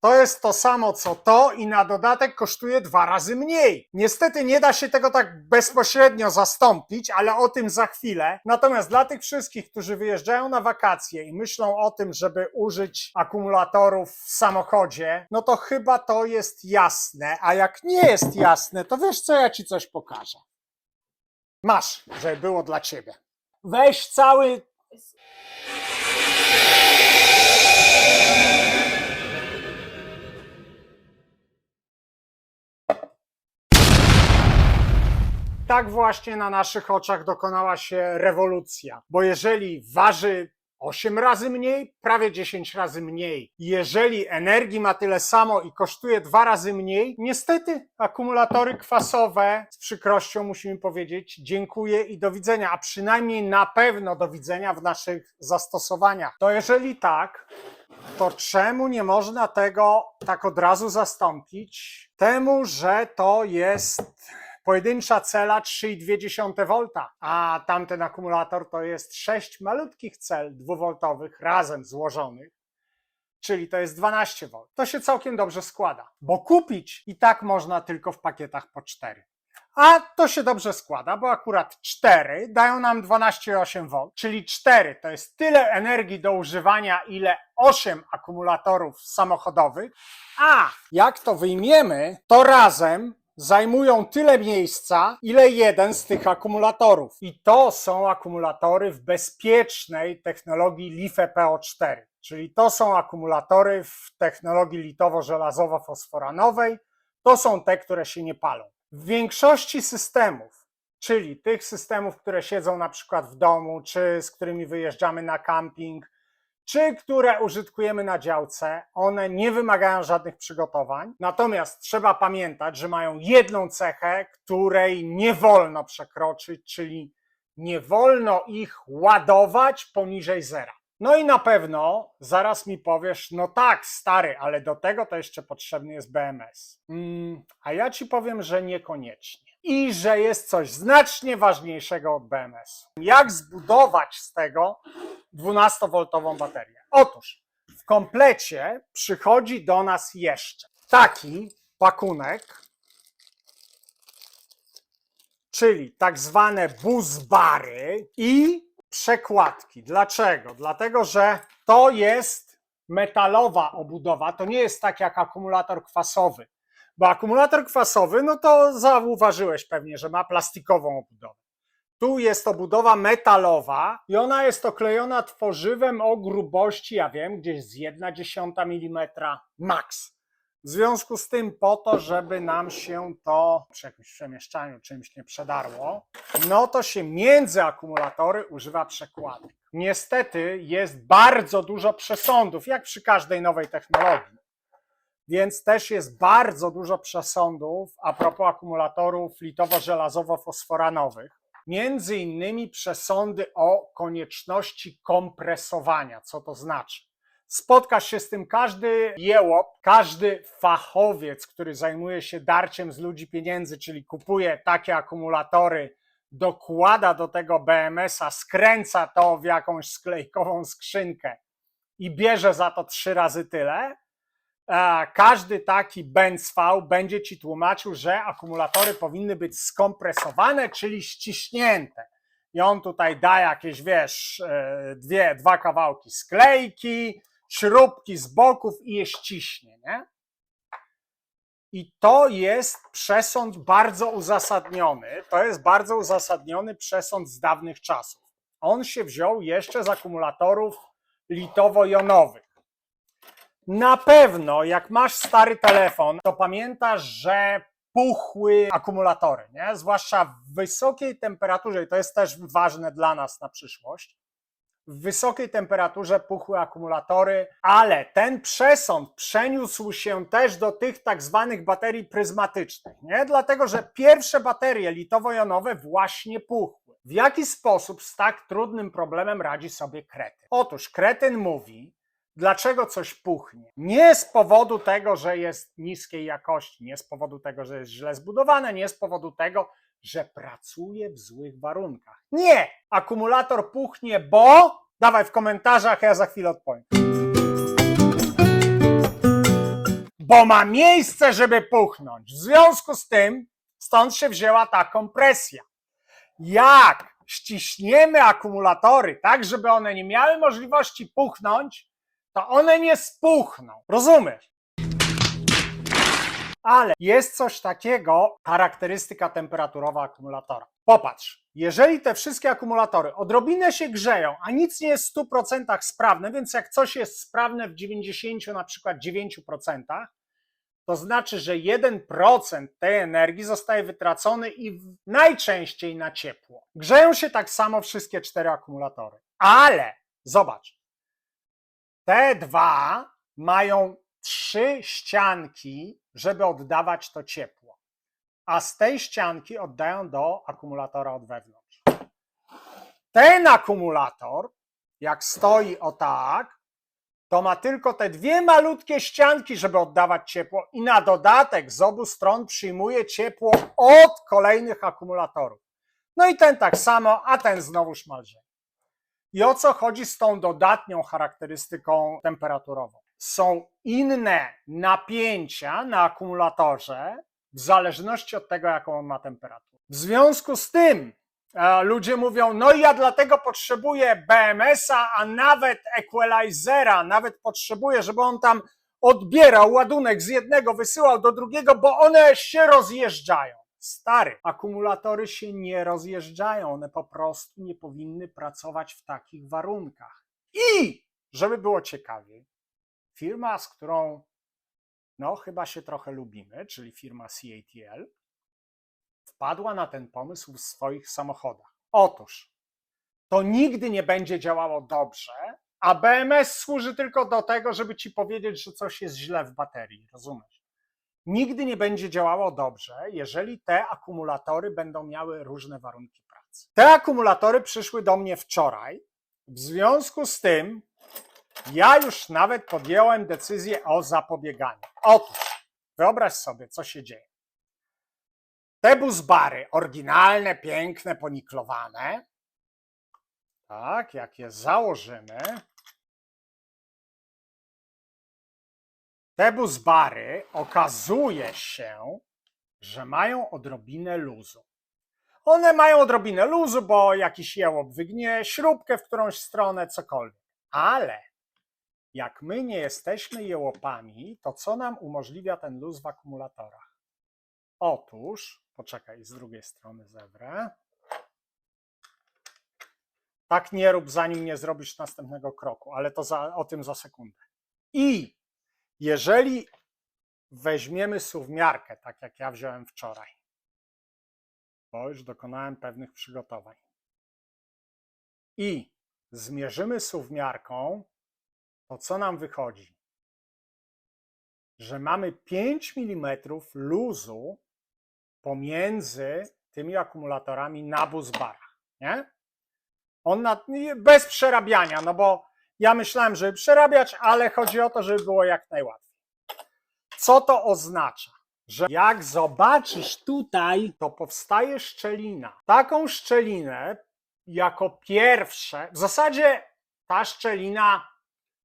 To jest to samo co to i na dodatek kosztuje dwa razy mniej. Niestety nie da się tego tak bezpośrednio zastąpić, ale o tym za chwilę. Natomiast dla tych wszystkich, którzy wyjeżdżają na wakacje i myślą o tym, żeby użyć akumulatorów w samochodzie, no to chyba to jest jasne. A jak nie jest jasne, to wiesz co, ja ci coś pokażę. Masz, żeby było dla ciebie. Weź cały tak właśnie na naszych oczach dokonała się rewolucja. Bo jeżeli waży 8 razy mniej, prawie 10 razy mniej, jeżeli energii ma tyle samo i kosztuje dwa razy mniej, niestety akumulatory kwasowe, z przykrością musimy powiedzieć, dziękuję i do widzenia, a przynajmniej na pewno do widzenia w naszych zastosowaniach. To jeżeli tak, to czemu nie można tego tak od razu zastąpić? Temu, że to jest pojedyncza cela 3,2 V, a tamten akumulator to jest 6 malutkich cel dwuvoltowych razem złożonych, czyli to jest 12 V. To się całkiem dobrze składa, bo kupić i tak można tylko w pakietach po 4. A to się dobrze składa, bo akurat 4 dają nam 12,8 V, czyli 4 to jest tyle energii do używania, ile 8 akumulatorów samochodowych, a jak to wyjmiemy, to razem zajmują tyle miejsca, ile jeden z tych akumulatorów. I to są akumulatory w bezpiecznej technologii LiFePO4, czyli to są akumulatory w technologii litowo-żelazowo-fosforanowej. To są te, które się nie palą. W większości systemów, czyli tych systemów, które siedzą na przykład w domu, czy z którymi wyjeżdżamy na camping, czy które użytkujemy na działce, one nie wymagają żadnych przygotowań. Natomiast trzeba pamiętać, że mają jedną cechę, której nie wolno przekroczyć, czyli nie wolno ich ładować poniżej zera. No i na pewno zaraz mi powiesz, no tak, stary, ale do tego to jeszcze potrzebny jest BMS. Mm, a ja ci powiem, że niekoniecznie. I że jest coś znacznie ważniejszego od BMS. Jak zbudować z tego 12-woltową baterię? Otóż w komplecie przychodzi do nas jeszcze taki pakunek, czyli tak zwane buzbary i przekładki. Dlaczego? Dlatego, że to jest metalowa obudowa, to nie jest tak jak akumulator kwasowy. Bo akumulator kwasowy, no to zauważyłeś pewnie, że ma plastikową obudowę. Tu jest obudowa metalowa i ona jest oklejona tworzywem o grubości, ja wiem, gdzieś z 1,1 mm max. W związku z tym, po to, żeby nam się to przy jakimś przemieszczaniu czymś nie przedarło, no to się między akumulatory używa przekładek. Niestety jest bardzo dużo przesądów, jak przy każdej nowej technologii. Więc też jest bardzo dużo przesądów a propos akumulatorów litowo-żelazowo-fosforanowych. Między innymi przesądy o konieczności kompresowania. Co to znaczy? Spotkasz się z tym każdy jełop, każdy fachowiec, który zajmuje się darciem z ludzi pieniędzy, czyli kupuje takie akumulatory, dokłada do tego BMS-a, skręca to w jakąś sklejkową skrzynkę i bierze za to trzy razy tyle. A Każdy taki Benz V będzie ci tłumaczył, że akumulatory powinny być skompresowane, czyli ściśnięte. I on tutaj da jakieś, wiesz, e, dwie, dwa kawałki sklejki, śrubki z boków i je ściśnie, nie? I to jest przesąd bardzo uzasadniony. To jest bardzo uzasadniony przesąd z dawnych czasów. On się wziął jeszcze z akumulatorów litowo-jonowych. Na pewno, jak masz stary telefon, to pamiętasz, że puchły akumulatory, nie? zwłaszcza w wysokiej temperaturze, i to jest też ważne dla nas na przyszłość w wysokiej temperaturze puchły akumulatory, ale ten przesąd przeniósł się też do tych tak zwanych baterii pryzmatycznych, nie? Dlatego, że pierwsze baterie litowo-jonowe właśnie puchły. W jaki sposób z tak trudnym problemem radzi sobie kretyn? Otóż kretyn mówi, dlaczego coś puchnie. Nie z powodu tego, że jest niskiej jakości, nie z powodu tego, że jest źle zbudowane, nie z powodu tego, że pracuje w złych warunkach. Nie! Akumulator puchnie, bo. Dawaj w komentarzach, ja za chwilę odpowiem. bo ma miejsce, żeby puchnąć. W związku z tym, stąd się wzięła ta kompresja. Jak ściśniemy akumulatory tak, żeby one nie miały możliwości puchnąć, to one nie spuchną. Rozumiesz? Ale jest coś takiego, charakterystyka temperaturowa akumulatora. Popatrz, jeżeli te wszystkie akumulatory odrobinę się grzeją, a nic nie jest w 100% sprawne, więc jak coś jest sprawne w 90 na przykład 9%, to znaczy, że 1% tej energii zostaje wytracony i najczęściej na ciepło. Grzeją się tak samo wszystkie cztery akumulatory. Ale zobacz, te dwa mają trzy ścianki, żeby oddawać to ciepło. A z tej ścianki oddają do akumulatora od wewnątrz. Ten akumulator, jak stoi o tak, to ma tylko te dwie malutkie ścianki, żeby oddawać ciepło, i na dodatek z obu stron przyjmuje ciepło od kolejnych akumulatorów. No i ten tak samo, a ten znowuż ma lżej. I o co chodzi z tą dodatnią charakterystyką temperaturową? Są inne napięcia na akumulatorze w zależności od tego, jaką on ma temperaturę. W związku z tym e, ludzie mówią, no ja dlatego potrzebuję BMS-a, a nawet equalizera, nawet potrzebuję, żeby on tam odbierał ładunek z jednego, wysyłał do drugiego, bo one się rozjeżdżają. Stary, akumulatory się nie rozjeżdżają, one po prostu nie powinny pracować w takich warunkach. I, żeby było ciekawiej, firma, z którą no chyba się trochę lubimy, czyli firma CATL, wpadła na ten pomysł w swoich samochodach. Otóż to nigdy nie będzie działało dobrze, a BMS służy tylko do tego, żeby ci powiedzieć, że coś jest źle w baterii, rozumiesz? Nigdy nie będzie działało dobrze, jeżeli te akumulatory będą miały różne warunki pracy. Te akumulatory przyszły do mnie wczoraj. W związku z tym ja już nawet podjąłem decyzję o zapobieganiu. Otóż wyobraź sobie, co się dzieje. Te buzbary, oryginalne, piękne, poniklowane, tak, jak je założymy, te buzbary okazuje się, że mają odrobinę luzu. One mają odrobinę luzu, bo jakiś jełop wygnie śrubkę w którąś stronę, cokolwiek. Ale jak my nie jesteśmy jełopami, to co nam umożliwia ten luz w akumulatorach? Otóż, poczekaj, z drugiej strony zewrę. Tak nie rób, zanim nie zrobisz następnego kroku, ale to za, o tym za sekundę. I jeżeli weźmiemy suwmiarkę, tak jak ja wziąłem wczoraj, bo już dokonałem pewnych przygotowań, i zmierzymy suwmiarką, to co nam wychodzi? Że mamy 5 mm luzu pomiędzy tymi akumulatorami na buzbarach, nie? On na, bez przerabiania, no bo ja myślałem, żeby przerabiać, ale chodzi o to, żeby było jak najłatwiej. Co to oznacza? Że jak zobaczysz tutaj, to powstaje szczelina. Taką szczelinę jako pierwsze, w zasadzie ta szczelina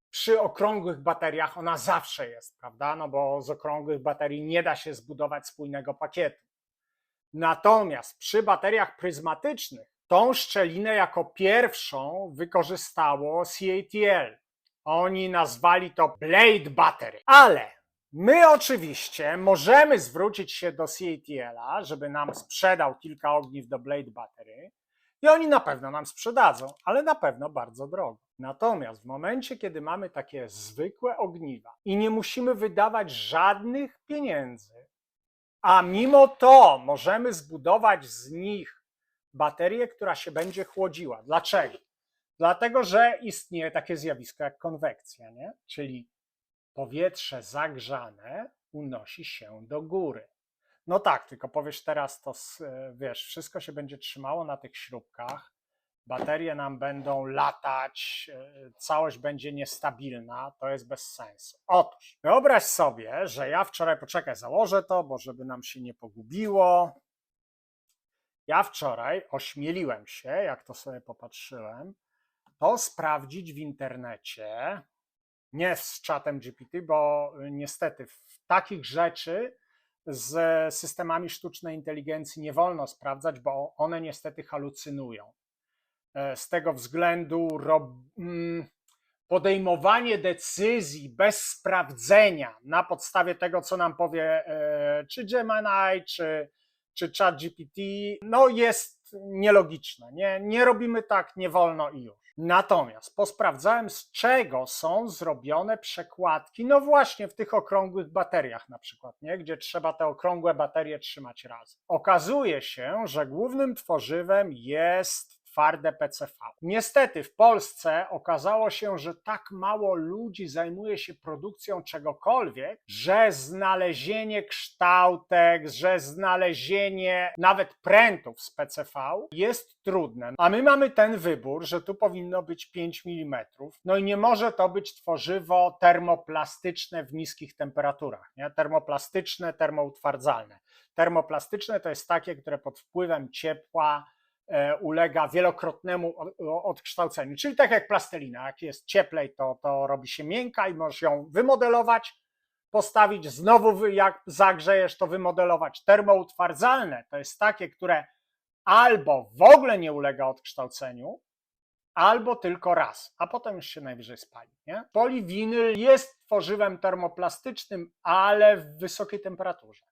przy okrągłych bateriach ona zawsze jest, prawda? No bo z okrągłych baterii nie da się zbudować spójnego pakietu. Natomiast przy bateriach pryzmatycznych tą szczelinę jako pierwszą wykorzystało CATL. Oni nazwali to Blade Battery. Ale my oczywiście możemy zwrócić się do CATL-a, żeby nam sprzedał kilka ogniw do Blade Battery. I oni na pewno nam sprzedadzą, ale na pewno bardzo drogo. Natomiast w momencie, kiedy mamy takie zwykłe ogniwa i nie musimy wydawać żadnych pieniędzy, a mimo to możemy zbudować z nich baterię, która się będzie chłodziła. Dlaczego? Dlatego, że istnieje takie zjawisko jak konwekcja, nie? czyli powietrze zagrzane unosi się do góry. No tak, tylko powiesz teraz to, e, wiesz, wszystko się będzie trzymało na tych śrubkach, baterie nam będą latać, e, całość będzie niestabilna, to jest bez sensu. Otóż, wyobraź sobie, że ja wczoraj, poczekaj, założę to, bo żeby nam się nie pogubiło. Ja wczoraj ośmieliłem się, jak to sobie popatrzyłem, to sprawdzić w internecie, nie z czatem GPT, bo y, niestety w takich rzeczy z systemami sztucznej inteligencji nie wolno sprawdzać, bo one niestety halucynują. E, Z tego względu mm, podejmowanie decyzji bez sprawdzenia na podstawie tego, co nam powie e, czy Gemini, czy, czy ChatGPT, no jest nielogiczne. Nie, nie robimy tak, nie wolno i już. Natomiast posprawdzałem, z czego są zrobione przekładki, no właśnie w tych okrągłych bateriach na przykład, nie? gdzie trzeba te okrągłe baterie trzymać razem. Okazuje się, że głównym tworzywem jest twarde PCV. Niestety w Polsce okazało się, że tak mało ludzi zajmuje się produkcją czegokolwiek, że znalezienie kształtek, że znalezienie nawet prętów z PCV jest trudne. A my mamy ten wybór, że tu powinno być 5 mm. No i nie może to być tworzywo termoplastyczne w niskich temperaturach. Nie? Termoplastyczne, termoutwardzalne. Termoplastyczne to jest takie, które pod wpływem ciepła ulega wielokrotnemu odkształceniu. Czyli tak jak plastelina, jak jest cieplej, to, to robi się miękka i możesz ją wymodelować, postawić, znowu jak zagrzejesz, to wymodelować. Termoutwardzalne to jest takie, które albo w ogóle nie ulega odkształceniu, albo tylko raz, a potem już się najwyżej spali. Nie? Poliwinyl jest tworzywem termoplastycznym, ale w wysokiej temperaturze.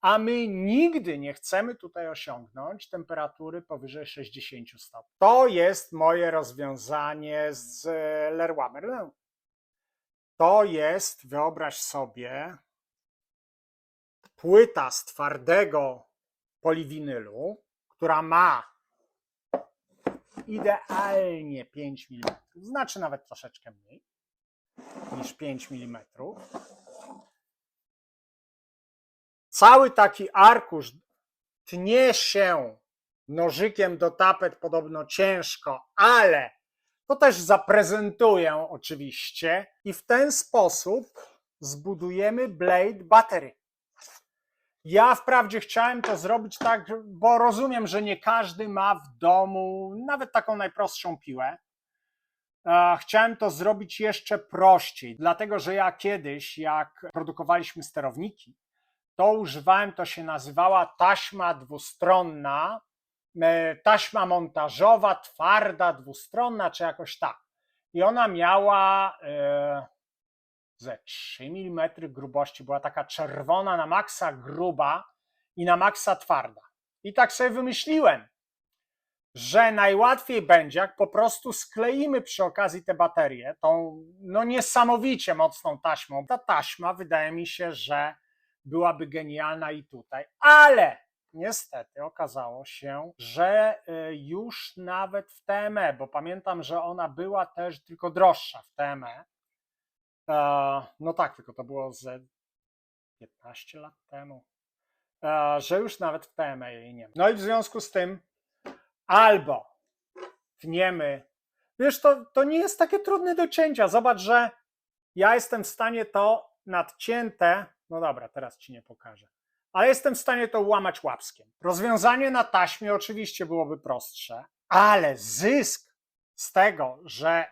A my nigdy nie chcemy tutaj osiągnąć temperatury powyżej 60 stopni. To jest moje rozwiązanie z Leroy Merlin. To jest, wyobraź sobie, płyta z twardego poliwinylu, która ma idealnie 5 mm, znaczy nawet troszeczkę mniej niż 5 mm. Cały taki arkusz tnie się nożykiem do tapet podobno ciężko, ale to też zaprezentuję oczywiście i w ten sposób zbudujemy blade battery. Ja wprawdzie chciałem to zrobić tak, bo rozumiem, że nie każdy ma w domu nawet taką najprostszą piłę. Chciałem to zrobić jeszcze prościej, dlatego że ja kiedyś, jak produkowaliśmy sterowniki, to używałem, to się nazywała taśma dwustronna, e, taśma montażowa, twarda, dwustronna, czy jakoś tak. I ona miała e, ze 3 mm grubości, była taka czerwona na maksa gruba i na maksa twarda. I tak sobie wymyśliłem, że najłatwiej będzie, jak po prostu skleimy przy okazji te baterie tą no niesamowicie mocną taśmą. Ta taśma wydaje mi się, że byłaby genialna i tutaj, ale niestety okazało się, że y, już nawet w TME, bo pamiętam, że ona była też tylko droższa w TME. No tak, tylko to było ze 15 lat temu, że już nawet w TME jej nie ma. No i w związku z tym albo tniemy, wiesz, to, to nie jest takie trudne do cięcia. Zobacz, że ja jestem w stanie to nadcięte, no dobra, teraz ci nie pokażę, ale jestem w stanie to łamać łapskiem. Rozwiązanie na taśmie oczywiście byłoby prostsze, ale zysk z tego, że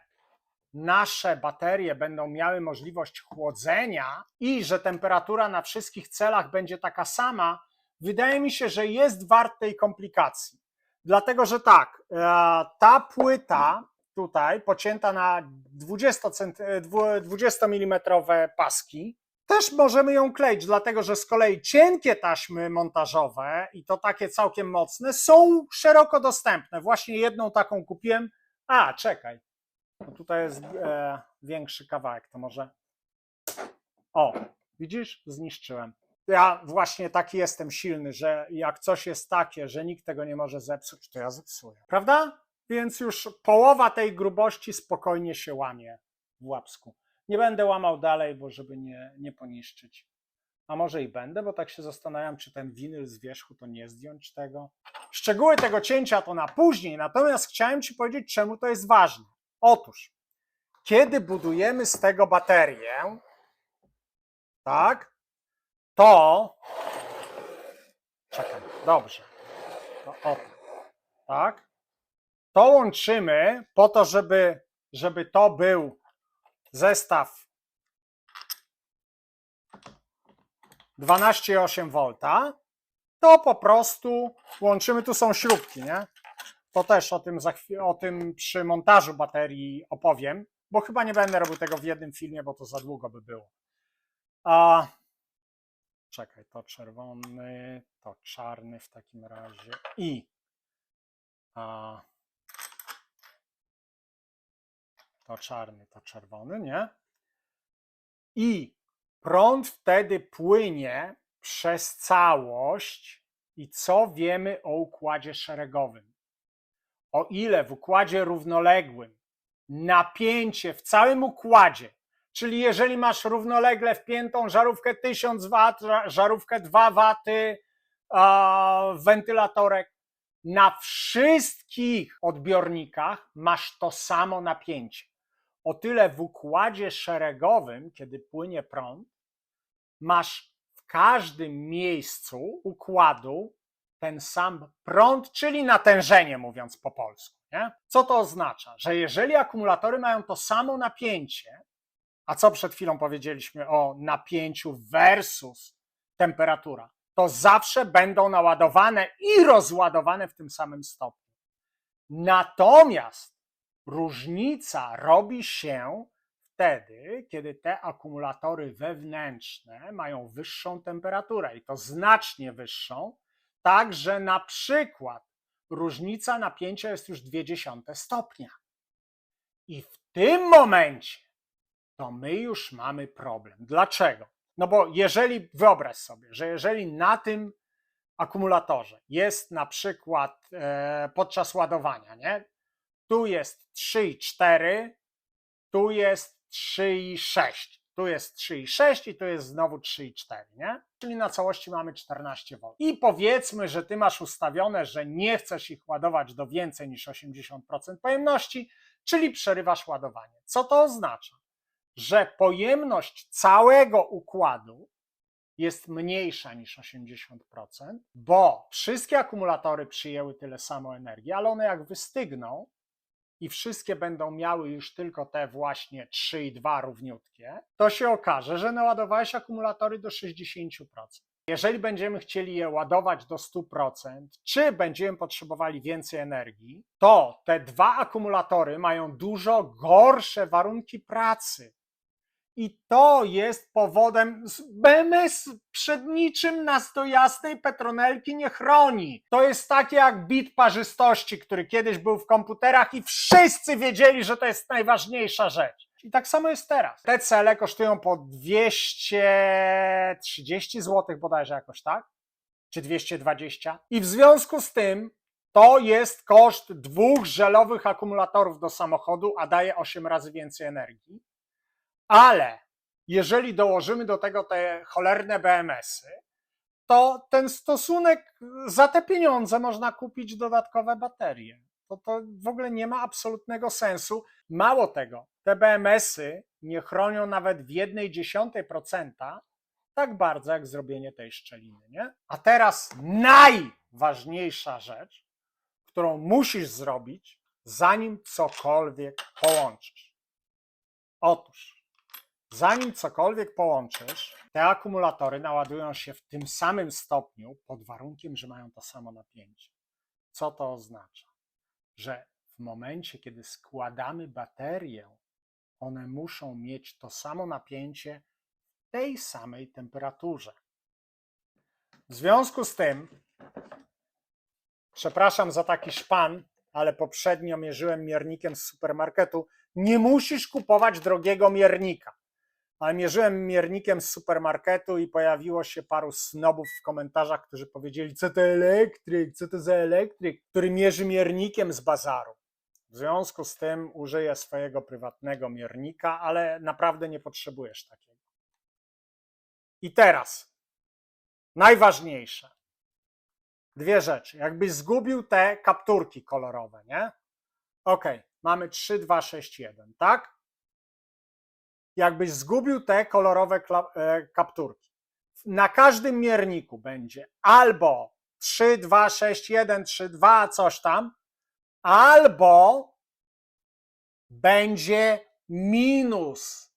nasze baterie będą miały możliwość chłodzenia i że temperatura na wszystkich celach będzie taka sama, wydaje mi się, że jest wart tej komplikacji. Dlatego, że tak, e, ta płyta tutaj pocięta na 20, cent- e, dwu- 20 mm paski, też możemy ją kleić, dlatego że z kolei cienkie taśmy montażowe i to takie całkiem mocne są szeroko dostępne. Właśnie jedną taką kupiłem. A, czekaj. No tutaj jest e, większy kawałek, to może. O, widzisz? Zniszczyłem. Ja właśnie taki jestem silny, że jak coś jest takie, że nikt tego nie może zepsuć, to ja zepsuję. Prawda? Więc już połowa tej grubości spokojnie się łamie w łapsku. Nie będę łamał dalej, bo żeby nie, nie poniszczyć. A może i będę, bo tak się zastanawiam, czy ten winyl z wierzchu to nie zdjąć tego. Szczegóły tego cięcia to na później, natomiast chciałem Ci powiedzieć, czemu to jest ważne. Otóż, kiedy budujemy z tego baterię, tak, to. Czekaj, dobrze. To o, tak. To łączymy po to, żeby, żeby to był zestaw 12,8 V, to po prostu łączymy, tu są śrubki, nie? To też o tym, o tym przy montażu baterii opowiem, bo chyba nie będę robił tego w jednym filmie, bo to za długo by było. A, czekaj, to czerwony, to czarny w takim razie i a, to czarny, to czerwony, nie? I prąd wtedy płynie przez całość i co wiemy o układzie szeregowym? O ile w układzie równoległym napięcie w całym układzie, czyli jeżeli masz równolegle wpiętą żarówkę 1000 W, żarówkę 2 W, wentylatorek, na wszystkich odbiornikach masz to samo napięcie. O tyle w układzie szeregowym, kiedy płynie prąd, masz w każdym miejscu układu ten sam prąd, czyli natężenie, mówiąc po polsku. Nie? Co to oznacza? Że jeżeli akumulatory mają to samo napięcie, a co przed chwilą powiedzieliśmy o napięciu versus temperatura, to zawsze będą naładowane i rozładowane w tym samym stopniu. Natomiast różnica robi się wtedy, kiedy te akumulatory wewnętrzne mają wyższą temperaturę i to znacznie wyższą, tak że na przykład różnica napięcia jest już 0,2 stopnia. I w tym momencie to my już mamy problem. Dlaczego? No bo jeżeli, wyobraź sobie, że jeżeli na tym akumulatorze jest na przykład e, podczas ładowania, nie? Tu jest 3,4, tu jest 3,6, tu jest 3,6 i tu jest znowu 3,4, nie? Czyli na całości mamy 14 V. I powiedzmy, że ty masz ustawione, że nie chcesz ich ładować do więcej niż 80% pojemności, czyli przerywasz ładowanie. Co to oznacza? Że pojemność całego układu jest mniejsza niż 80%, bo wszystkie akumulatory przyjęły tyle samo energii, ale one jak wystygną i wszystkie będą miały już tylko te właśnie 3,2 równiutkie, to się okaże, że naładowałeś akumulatory do 60%. Jeżeli będziemy chcieli je ładować do 100%, czy będziemy potrzebowali więcej energii, to te dwa akumulatory mają dużo gorsze warunki pracy. I to jest powodem, BMS przed niczym nas do jasnej petronelki nie chroni. To jest takie jak bit parzystości, który kiedyś był w komputerach i wszyscy wiedzieli, że to jest najważniejsza rzecz. I tak samo jest teraz. Te cele kosztują po 230 zł bodajże jakoś, tak? Czy 220? I w związku z tym to jest koszt dwóch żelowych akumulatorów do samochodu, a daje 8 razy więcej energii. Ale jeżeli dołożymy do tego te cholerne BMS-y, to ten stosunek za te pieniądze można kupić dodatkowe baterie. To, to w ogóle nie ma absolutnego sensu. Mało tego, te BMS-y nie chronią nawet w 1,1% tak bardzo jak zrobienie tej szczeliny. Nie? A teraz najważniejsza rzecz, którą musisz zrobić, zanim cokolwiek połączysz. Otóż Zanim cokolwiek połączysz, te akumulatory naładują się w tym samym stopniu, pod warunkiem, że mają to samo napięcie. Co to oznacza? Że w momencie, kiedy składamy baterię, one muszą mieć to samo napięcie w tej samej temperaturze. W związku z tym, przepraszam za taki szpan, ale poprzednio mierzyłem miernikiem z supermarketu. Nie musisz kupować drogiego miernika ale mierzyłem miernikiem z supermarketu i pojawiło się paru snobów w komentarzach, którzy powiedzieli, co to elektryk, co to za elektryk, który mierzy miernikiem z bazaru. W związku z tym użyję swojego prywatnego miernika, ale naprawdę nie potrzebujesz takiego. I teraz najważniejsze. Dwie rzeczy. Jakbyś zgubił te kapturki kolorowe, nie? Ok, mamy 3, 2, 6, 1, tak? Jakbyś zgubił te kolorowe e, kapturki. Na każdym mierniku będzie albo 3, 2, 6, 1, 3, 2, coś tam, albo będzie minus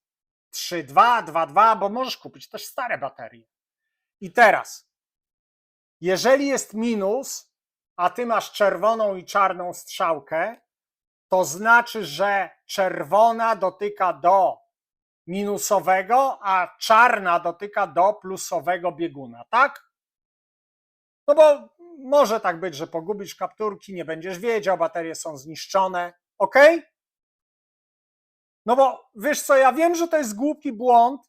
3,2, 2,2, bo możesz kupić też stare baterie. I teraz, jeżeli jest minus, a ty masz czerwoną i czarną strzałkę, to znaczy, że czerwona dotyka do minusowego, a czarna dotyka do plusowego bieguna, tak? No bo może tak być, że pogubisz kapturki, nie będziesz wiedział, baterie są zniszczone, ok? No bo wiesz co, ja wiem, że to jest głupi błąd,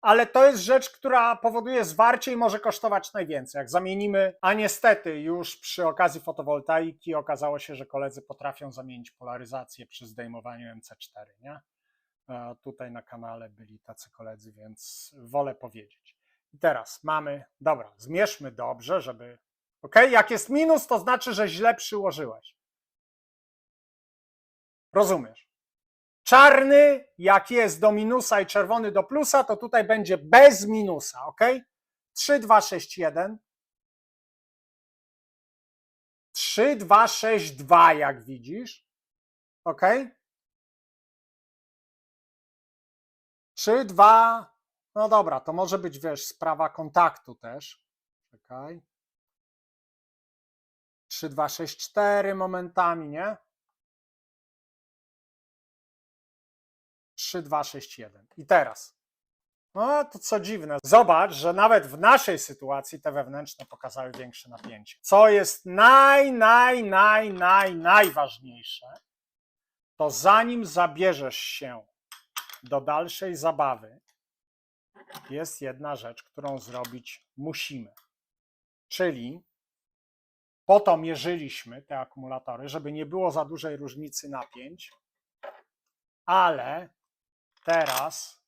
ale to jest rzecz, która powoduje zwarcie i może kosztować najwięcej. Jak zamienimy, a niestety już przy okazji fotowoltaiki okazało się, że koledzy potrafią zamienić polaryzację przy zdejmowaniu MC4, nie? E, Tutaj na kanale byli tacy koledzy, więc wolę powiedzieć. I teraz mamy, dobra, zmierzmy dobrze, żeby. Ok, jak jest minus, to znaczy, że źle przyłożyłeś. Rozumiesz? Czarny, jak jest do minusa i czerwony do plusa, to tutaj będzie bez minusa, ok? 3, 2, 6, 1. 3, 2, 6, 2, jak widzisz. Ok? 3, 2. No dobra, to może być, wiesz, sprawa kontaktu też. Czekaj. 3, 2, 6, 4 momentami, nie? 3, 2, 6, 1. I teraz. No to co dziwne. Zobacz, że nawet w naszej sytuacji te wewnętrzne pokazały większe napięcie. Co jest naj, naj, naj, naj, najważniejsze, to zanim zabierzesz się do dalszej zabawy, jest jedna rzecz, którą zrobić musimy. Czyli po to mierzyliśmy te akumulatory, żeby nie było za dużej różnicy napięć, ale teraz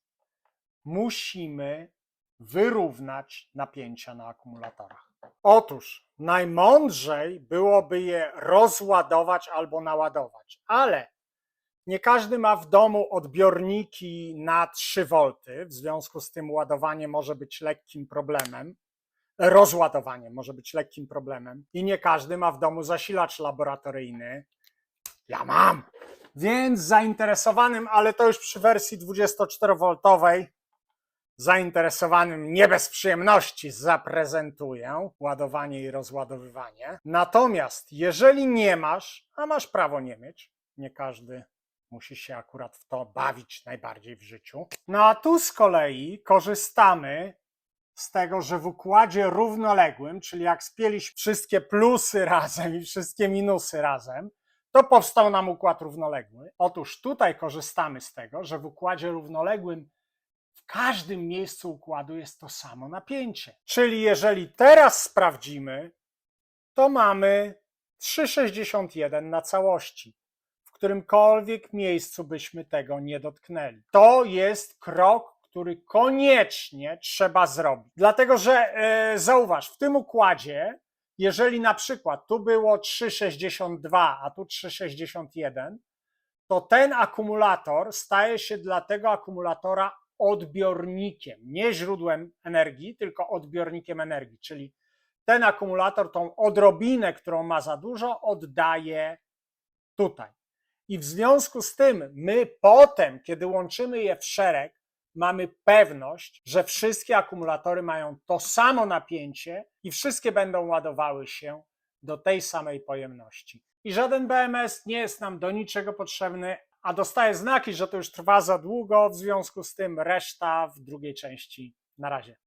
musimy wyrównać napięcia na akumulatorach. Otóż najmądrzej byłoby je rozładować albo naładować, ale nie każdy ma w domu odbiorniki na 3 V, w związku z tym ładowanie może być lekkim problemem. Rozładowanie może być lekkim problemem i nie każdy ma w domu zasilacz laboratoryjny. Ja mam, więc zainteresowanym, ale to już przy wersji 24V, zainteresowanym nie bez przyjemności zaprezentuję ładowanie i rozładowywanie. Natomiast jeżeli nie masz, a masz prawo nie mieć, nie każdy musi się akurat w to bawić najbardziej w życiu. No a tu z kolei korzystamy z tego, że w układzie równoległym, czyli jak spieliśmy wszystkie plusy razem i wszystkie minusy razem, to powstał nam układ równoległy. Otóż tutaj korzystamy z tego, że w układzie równoległym w każdym miejscu układu jest to samo napięcie. Czyli jeżeli teraz sprawdzimy, to mamy 3,61 na całości. Którymkolwiek miejscu byśmy tego nie dotknęli. To jest krok, który koniecznie trzeba zrobić. Dlatego, że e, zauważ, w tym układzie jeżeli na przykład tu było 3,62, a tu 3,61, to ten akumulator staje się dla tego akumulatora odbiornikiem, nie źródłem energii, tylko odbiornikiem energii, czyli ten akumulator tą odrobinę, którą ma za dużo, oddaje tutaj. I w związku z tym my potem, kiedy łączymy je w szereg, mamy pewność, że wszystkie akumulatory mają to samo napięcie i wszystkie będą ładowały się do tej samej pojemności. I żaden BMS nie jest nam do niczego potrzebny, a dostaje znaki, że to już trwa za długo, w związku z tym reszta w drugiej części. Na razie.